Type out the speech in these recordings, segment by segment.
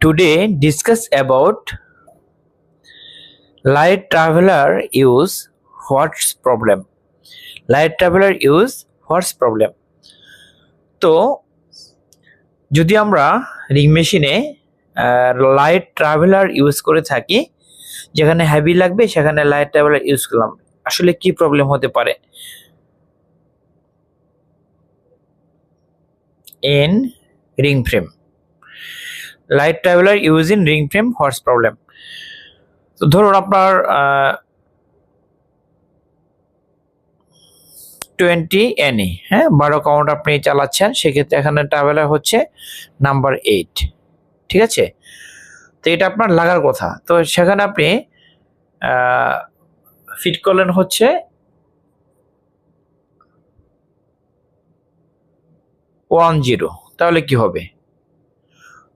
Today discuss about light traveler use what's problem. Light traveler use what's problem. তো যদি আমরা ring মেশিনে light traveller use করে থাকি যেখানে হেভি লাগবে সেখানে লাইট ট্রাভেলার ইউজ করলাম আসলে কি প্রবলেম হতে পারে in ring frame light traveller use in ring frame horse problem তো ধরুন আপনার টোয়েন্টি এনি হ্যাঁ? বারো কাউন্ট আপনি চালাচ্ছেন, সেক্ষেত্রে এখানে ট্রাভেলার হচ্ছে নাম্বার এইট ঠিক আছে? তো এটা আপনার লাগার কথা। তো সেখানে আপনি ফিট করলেন হচ্ছে ওয়ান জিরো তাহলে কি হবে?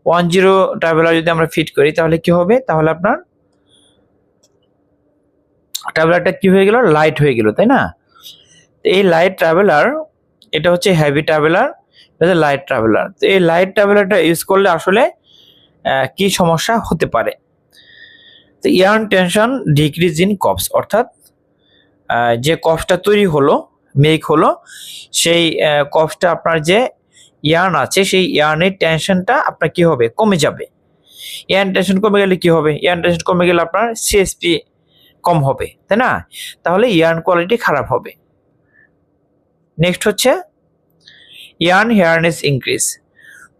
ওয়ান জিরো ট্রাভেলার যদি আমরা ফিট করি, তাহলে কি হবে? তাহলে আপনার ট্রাভেলারটা কি হয়ে গেল? লাইট হয়ে গেল, তাই না? এই লাইট ট্রাভেলার এটা হচ্ছে হেভি ট্রাভেলার এটা লাইট ট্রাভেলার তো এই লাইট ট্রাভেলারটা ইউজ করলে আসলে কি সমস্যা হতে পারে? তো yarn tension decrease in cops, অর্থাৎ যে কপসটা তৈরি হলো মেক হলো, সেই কপসটা আপনার যে ইয়ার্ন আছে, সেই ইয়ার্নের টেনশনটা আপনার কি হবে? কমে যাবে। ইয়ার্ন টেনশন কমে গেলে কি হবে? ইয়ার্ন টেনশন কমে গেলে আপনার সিএসপি কম হবে, তাই না? তাহলে ইয়ার্ন কোয়ালিটি খারাপ হবে। নেক্সট হচ্ছে, ইয়ার্ন হেয়ারনেস ইনক্রিজ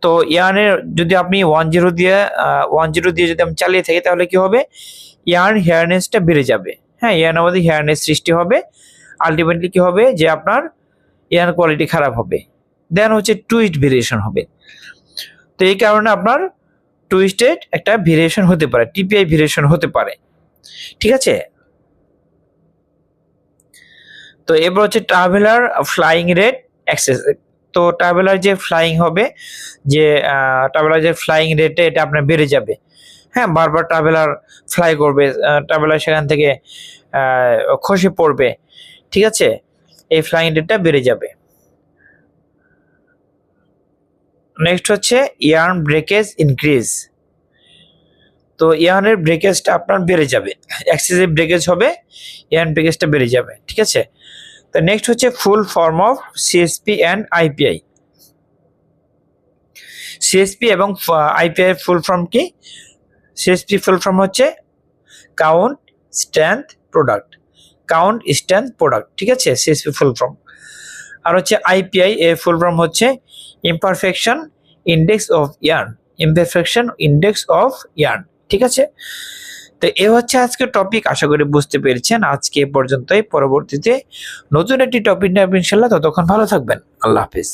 তো ইয়ার্নের যদি আপনি ওয়ান জিরো দিয়ে ওয়ান জিরো দিয়ে যদি আমি চালিয়ে থাকি, তাহলে কি হবে? ইয়ার্ন হেয়ারনেসটা বেড়ে যাবে। হ্যাঁ ইয়ার্নের মধ্যে হেয়ারনেস সৃষ্টি হবে। আলটিমেটলি কি হবে? যে আপনার ইয়ার্ন কোয়ালিটি খারাপ হবে। দেন হচ্ছে টুইস্ট ভেরিয়েশন হবে। তো এই কারণে আপনার টুইস্টেড একটা ভেরিয়েশন হতে পারে টিপিআই ভেরিয়েশন হতে পারে। ঠিক আছে? তো এবার হচ্ছে ট্রাভেলার ফ্লাইং রেট অ্যাক্সেস তো ট্রাভেলার যে ফ্লাইং হবে, যে ট্রাভেলার যে ফ্লাইং রেটে এটা আপনার বেড়ে যাবে। হ্যাঁ বারবার ট্রাভেলার ফ্লাই করবে ট্রাভেলার সেখান থেকে খসে পড়বে। ঠিক আছে? এই ফ্লাইং রেটটা বেড়ে যাবে। নেক্সট হচ্ছে ইয়ার্ন ব্রেকেজ ইনক্রিজ তো ইয়ার্নের ব্রেকেজটা আপনার বেড়ে যাবে। এক্সেসিভ ব্রেকেজ হবে ইয়ার্ন ব্রেকেজটা বেড়ে যাবে, ঠিক আছে? তো নেক্সট হচ্ছে full form of CSP and IPI CSP এবং আইপিআই ফুল ফর্ম কি? সিএসপি ফুল ফর্ম হচ্ছে count stand product count stand product ঠিক আছে? সিএসপি ফুল ফর্ম আর হচ্ছে আইপিআই এর ফুল ফর্ম হচ্ছে imperfection index of yarn imperfection index of yarn ঠিক আছে? তো এ হচ্ছে আজকে টপিক আশা করি বুঝতে পেরেছেন। আজকে পর্যন্তই। পরবর্তীতে নতুন একটি টপিক নিয়ে নেবেন ইনশাল্লাহ ততক্ষণ ভালো থাকবেন। আল্লাহ হাফিজ।